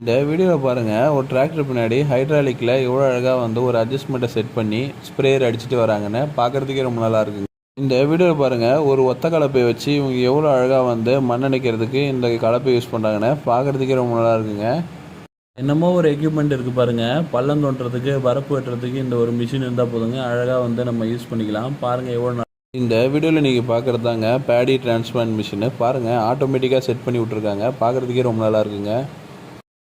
இந்த வீடியோவை பாருங்கள் ஒரு டிராக்டர் பின்னாடி ஹைட்ராலிக்கில் எவ்வளோ அழகாக வந்து ஒரு அட்ஜஸ்ட்மெண்ட்டை செட் பண்ணி ஸ்ப்ரேயர் அடிச்சுட்டு வராங்கன்னு பார்க்குறதுக்கே ரொம்ப நல்லா இருக்குங்க. இந்த வீடியோவில் பாருங்கள் ஒரு ஒத்த கலப்பை வச்சு இவங்க எவ்வளோ அழகாக வந்து மண்ணணைக்கிறதுக்கு இந்த கலப்பை யூஸ் பண்ணுறாங்கன்னு பார்க்குறதுக்கே ரொம்ப நல்லா இருக்குங்க. என்னமோ ஒரு எக்யூப்மெண்ட் இருக்குது பாருங்கள் பள்ளம் தோண்டுறதுக்கு வரப்பு வெட்டுறதுக்கு இந்த ஒரு மிஷின் இருந்தால் போதுங்க. அழகாக வந்து நம்ம யூஸ் பண்ணிக்கலாம். பாருங்கள் எவ்வளோ இந்த வீடியோவில் நீங்கள் பார்க்குறது தாங்க பேடி டிரான்ஸ்பிளான்ட் மிஷினு பாருங்கள் ஆட்டோமேட்டிக்காக செட் பண்ணி விட்ருக்காங்க பார்க்குறதுக்கே ரொம்ப நல்லா இருக்குங்க.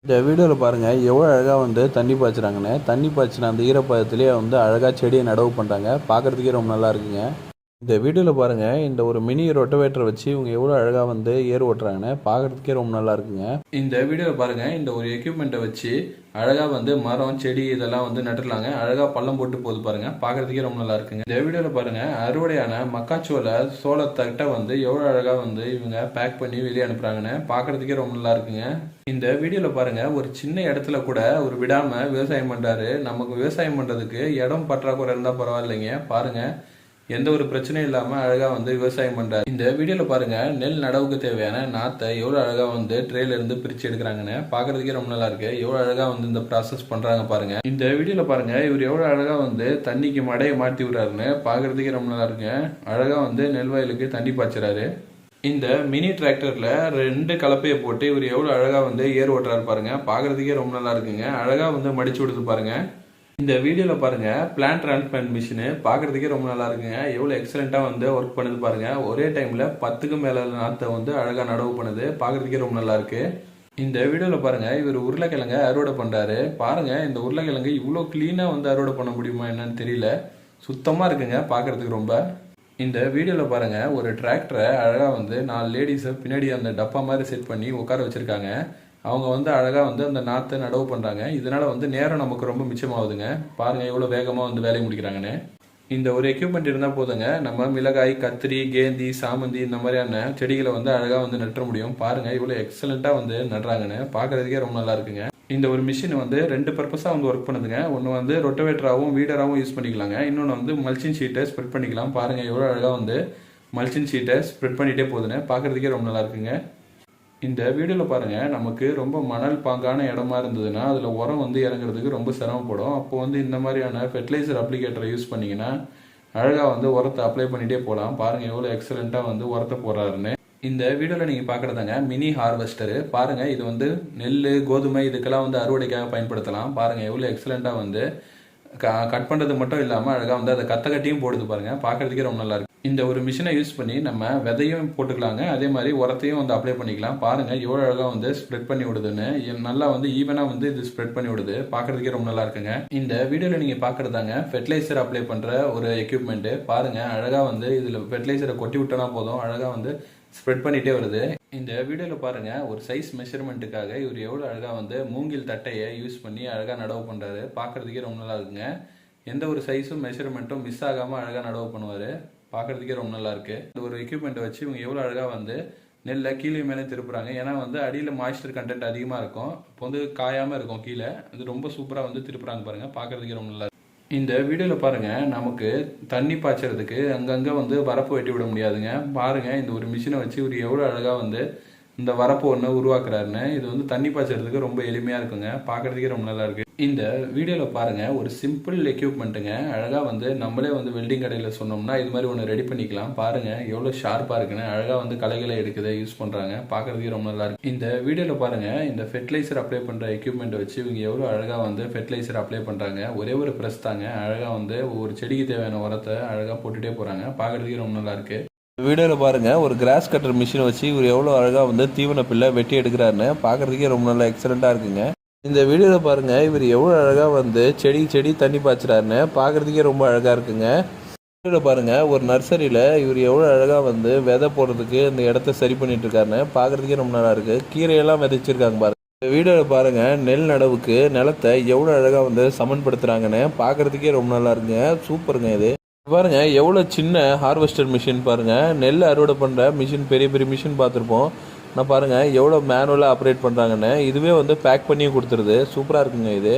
இந்த வீடியோவில் பாருங்கள் எவ்வளோ அழகாக வந்து தண்ணி பாய்ச்சுறாங்கன்னு. தண்ணி பாய்ச்சின அந்த ஈரப்பதத்துலேயே வந்து அழகாக செடியை நடவு பண்ணுறாங்க பார்க்குறதுக்கே ரொம்ப நல்லா இருக்குங்க. இந்த வீடியோவில் பாருங்கள் இந்த ஒரு மினி ரொட்டவேட்டரை வச்சு இவங்க எவ்வளோ அழகாக வந்து ஏர் ஓட்டுறாங்கன்னு பார்க்குறதுக்கே ரொம்ப நல்லா இருக்குங்க. இந்த வீடியோவில் பாருங்கள் இந்த ஒரு எக்யூப்மெண்ட்டை வச்சு அழகாக வந்து மரம் செடி இதெல்லாம் வந்து நட்டுலாங்க அழகாக பள்ளம் போட்டு போகுது பாருங்க பார்க்கறதுக்கே ரொம்ப நல்லா இருக்குங்க. இந்த வீடியோவில் பாருங்க அறுவடையான மக்காச்சோள சோளத்தட்டை வந்து எவ்வளோ அழகாக வந்து இவங்க பேக் பண்ணி வெளியே அனுப்புறாங்கன்னு பார்க்கறதுக்கே ரொம்ப நல்லா இருக்குங்க. இந்த வீடியோவில் பாருங்க ஒரு சின்ன இடத்துல கூட ஒரு விடாமல் விவசாயம் பண்ணுறாரு நமக்கு விவசாயம் பண்ணுறதுக்கு இடம் பற்றாக்குறை இருந்தால் பரவாயில்லைங்க. பாருங்க எந்த ஒரு பிரச்சனையும் இல்லாமல் அழகாக வந்து விவசாயம் பண்ணுறாரு இந்த வீடியோவில் பாருங்கள் நெல் நடவுக்கு தேவையான நாற்றை எவ்வளோ அழகாக வந்து ட்ரேலேருந்து பிரித்து எடுக்கிறாங்கன்னு பார்க்குறதுக்கே ரொம்ப நல்லா இருக்குது எவ்வளோ அழகாக வந்து இந்த ப்ராசஸ் பண்ணுறாங்க பாருங்கள் இந்த வீடியோவில் பாருங்க இவர் எவ்வளோ அழகாக வந்து தண்ணிக்கு மடையை மாற்றி விடுறாருன்னு பார்க்குறதுக்கே ரொம்ப நல்லா இருக்குங்க அழகாக வந்து நெல் வயலுக்கு தண்ணி பாய்ச்சுறாரு. இந்த மினி டிராக்டரில் ரெண்டு கலப்பையை போட்டு இவர் எவ்வளோ அழகாக வந்து ஏர் ஓட்டுறாரு பாருங்கள் பார்க்குறதுக்கே ரொம்ப நல்லா இருக்குங்க. அழகாக வந்து மடிச்சு விடுது பாருங்கள் இந்த வீடியோவில் பாருங்கள் பிளான் டிரான்ஸ்பிளான்ட் மிஷினு பார்க்குறதுக்கே ரொம்ப நல்லா இருக்குங்க. எவ்வளோ எக்ஸலண்ட்டாக வந்து ஒர்க் பண்ணுது பாருங்கள் ஒரே டைமில் பத்துக்கும் மேலே நாற்றை வந்து அழகாக நடவு பண்ணுது. பார்க்கறதுக்கே ரொம்ப நல்லா இருக்குது இந்த வீடியோவில் பாருங்க இவர் உருளைக்கிழங்க அறுவடை பண்ணுறாரு பாருங்கள் இந்த உருளைக்கிழங்கு இவ்வளோ க்ளீனாக வந்து அறுவடை பண்ண முடியுமா என்னன்னு தெரியல. சுத்தமாக இருக்குங்க பார்க்கறதுக்கு ரொம்ப. இந்த வீடியோவில் பாருங்கள் ஒரு டிராக்டரை அழகாக வந்து நாலு லேடிஸை பின்னாடி அந்த டப்பா மாதிரி செட் பண்ணி உட்கார வச்சுருக்காங்க. அவங்க வந்து அழகாக வந்து அந்த நாற்றை நடவு பண்ணுறாங்க இதனால் வந்து நேரம் நமக்கு ரொம்ப மிச்சமாகுதுங்க. பாருங்க எவ்வளோ வேகமாக வந்து வேலையை முடிக்கிறாங்கன்னு. இந்த ஒரு எக்யூப்மெண்ட் இருந்தால் போதுங்க. நம்ம மிளகாய் கத்திரி கேந்தி சாமந்தி இந்த மாதிரியான செடிகளை வந்து அழகாக வந்து நட்டுற முடியும். பாருங்க இவ்வளோ எக்ஸலண்ட்டாக வந்து நடுறாங்கன்னு. பார்க்கறதுக்கே ரொம்ப நல்லா இருக்குங்க. இந்த ஒரு மிஷின் வந்து ரெண்டு பர்பஸாக வந்து ஒர்க் பண்ணுதுங்க. ஒன்று வந்து ரொட்டவேட்டராகவும் வீடராகவும் யூஸ் பண்ணிக்கலாங்க. இன்னொன்று வந்து மல்ச்சின் ஷீட்டை ஸ்ப்ரெட் பண்ணிக்கலாம். பாருங்கள் எவ்வளோ அழகாக வந்து மல்ச்சின் ஷீட்டை ஸ்ப்ரெட் பண்ணிகிட்டே போகுதுன்னு. பார்க்கறதுக்கே ரொம்ப நல்லா இருக்குங்க. இந்த வீடியோவில் பாருங்கள் நமக்கு ரொம்ப மணல் பாங்கான இடமா இருந்ததுன்னா அதில் உரம் வந்து இறங்குறதுக்கு ரொம்ப சிரமப்படும். அப்போ வந்து இந்த மாதிரியான ஃபெர்டிலைசர் அப்ளிகேட்டரை யூஸ் பண்ணிங்கன்னா அழகாக வந்து உரத்தை அப்ளை பண்ணிகிட்டே போகலாம் பாருங்கள் எவ்வளோ எக்ஸலண்ட்டாக வந்து உரத்தை போடுறாருன்னு. இந்த வீடியோவில் நீங்கள் பார்க்குறதாங்க மினி ஹார்வெஸ்டரு பாருங்கள் இது வந்து நெல் கோதுமை இதுக்கெல்லாம் வந்து அறுவடைக்காக பயன்படுத்தலாம். பாருங்கள் எவ்வளோ எக்ஸலண்ட்டாக வந்து கட் பண்ணுறது மட்டும் இல்லாமல் அழகாக வந்து அதை கத்த கட்டியும் போடுது பாருங்கள் பார்க்கறதுக்கே ரொம்ப நல்லா இருக்கு. இந்த ஒரு மிஷினை யூஸ் பண்ணி நம்ம விதையும் போட்டுக்கலாங்க. அதே மாதிரி உரத்தையும் வந்து அப்ளை பண்ணிக்கலாம். பாருங்கள் எவ்வளோ அழகாக வந்து ஸ்ப்ரெட் பண்ணி விடுதுன்னு. நல்லா வந்து ஈவனாக வந்து இது ஸ்ப்ரெட் பண்ணி விடுது. பார்க்கறதுக்கே ரொம்ப நல்லா இருக்குங்க. இந்த வீடியோவில் நீங்கள் பார்க்குறதாங்க ஃபெர்டிலைசர் அப்ளை பண்ணுற ஒரு எக்யூப்மெண்ட்டு பாருங்கள் அழகாக வந்து இதில் ஃபெர்டிலைசரை கொட்டி விட்டோன்னா போதும். அழகாக வந்து ஸ்ப்ரெட் பண்ணிகிட்டே வருது. இந்த வீடியோவில் பாருங்க ஒரு சைஸ் மெஷர்மெண்ட்டுக்காக இவர் எவ்வளோ அழகாக வந்து மூங்கில் தட்டையை யூஸ் பண்ணி அழகாக நடவு பண்ணுறாரு பார்க்கறதுக்கே ரொம்ப நல்லா இருக்குங்க. எந்த ஒரு சைஸும் மெஷர்மெண்ட்டும் மிஸ் ஆகாமல் அழகாக நடவு பண்ணுவார். பார்க்கறதுக்கே ரொம்ப நல்லா இருக்குது இந்த ஒரு எக்யூப்மெண்ட்டை வச்சு இவங்க எவ்வளோ அழகாக வந்து நெல்லை கீழே மேலே திருப்புறாங்க. ஏன்னா வந்து அடியில் மாய்ஸ்டர் கண்டென்ட் அதிகமாக இருக்கும். இப்போ வந்து காயாமல் இருக்கும் கீழே. அது ரொம்ப சூப்பராக வந்து திருப்புறாங்க பாருங்க. பார்க்கறதுக்கே ரொம்ப நல்லா இந்த வீடியோவில் பாருங்க நமக்கு தண்ணி பாய்ச்சறதுக்கு அங்கங்கே வந்து வரப்பு வெட்டி விட முடியாதுங்க. பாருங்க இந்த ஒரு மிஷினை வச்சு இவர் எவ்வளோ அழகாக வந்து இந்த வரப்பு ஒன்று உருவாக்குறாருன்னு. இது வந்து தண்ணி பாய்ச்சறதுக்கு ரொம்ப எளிமையாக இருக்குங்க. பார்க்குறதுக்கே ரொம்ப நல்லா இருக்கு. இந்த வீடியோவில் பாருங்கள் ஒரு சிம்பிள் எக்யூப்மெண்ட்டுங்க அழகாக வந்து நம்மளே வந்து வெல்டிங் கடையில் சொன்னோம்னா இது மாதிரி ஒன்று ரெடி பண்ணிக்கலாம். பாருங்கள் எவ்வளோ ஷார்ப்பாக இருக்குன்னு. அழகாக வந்து கலைகளை எடுக்குது யூஸ் பண்ணுறாங்க பார்க்கறதுக்கே ரொம்ப நல்லா இருக்கு. இந்த வீடியோவில் பாருங்க இந்த ஃபெர்டிலைசர் அப்ளை பண்ணுற எக்யூப்மெண்ட் வச்சு இவங்க எவ்வளோ அழகாக வந்து ஃபெர்டிலைசர் அப்ளை பண்ணுறாங்க ஒரே ஒரு ப்ரெஸ் தாங்க. அழகாக வந்து ஒரு செடிக்கு தேவையான உரத்தை அழகாக போட்டுகிட்டே போகிறாங்க பார்க்கறதுக்கே ரொம்ப நல்லாயிருக்கு வீடியோவில் பாருங்கள் ஒரு கிராஸ் கட்டர் மிஷினை வச்சு இவர் எவ்வளோ அழகாக வந்து தீவன பிள்ளை வெட்டி எடுக்கிறாருன்னு. பார்க்கறதுக்கே ரொம்ப நல்லா எக்ஸலண்ட்டாக இருக்குங்க. இந்த வீடியோவில் பாருங்க இவர் எவ்வளோ அழகாக வந்து செடி செடி தண்ணி பாய்ச்சிறாருன்னு பார்க்கறதுக்கே ரொம்ப அழகாக இருக்குங்க. வீடியோவில் பாருங்க ஒரு நர்சரியில் இவர் எவ்வளோ அழகாக வந்து விதை போடுறதுக்கு இந்த இடத்த சரி பண்ணிட்டு இருக்காருன்னு பார்க்கறதுக்கே ரொம்ப நல்லா இருக்குது கீரையெல்லாம் விதைச்சிருக்காங்க பாருங்க. இந்த வீடியோவில் பாருங்க நெல் நடவுக்கு நிலத்தை எவ்வளோ அழகாக வந்து சமன்படுத்துகிறாங்கன்னு பார்க்கறதுக்கே ரொம்ப நல்லா இருக்குங்க. சூப்பருங்க இது. பாருங்க எவ்வளோ சின்ன ஹார்வெஸ்டர் மிஷின் பாருங்க. நெல் அறுவடை பண்ணுற மிஷின் பெரிய பெரிய மிஷின் பார்த்துருப்போம். நான் பாருங்க எவ்வளோ மேனுவலாக ஆப்ரேட் பண்ணுறாங்கன்னு இதுவே வந்து பேக் பண்ணியும் கொடுத்துருது. சூப்பராக இருக்குங்க இது.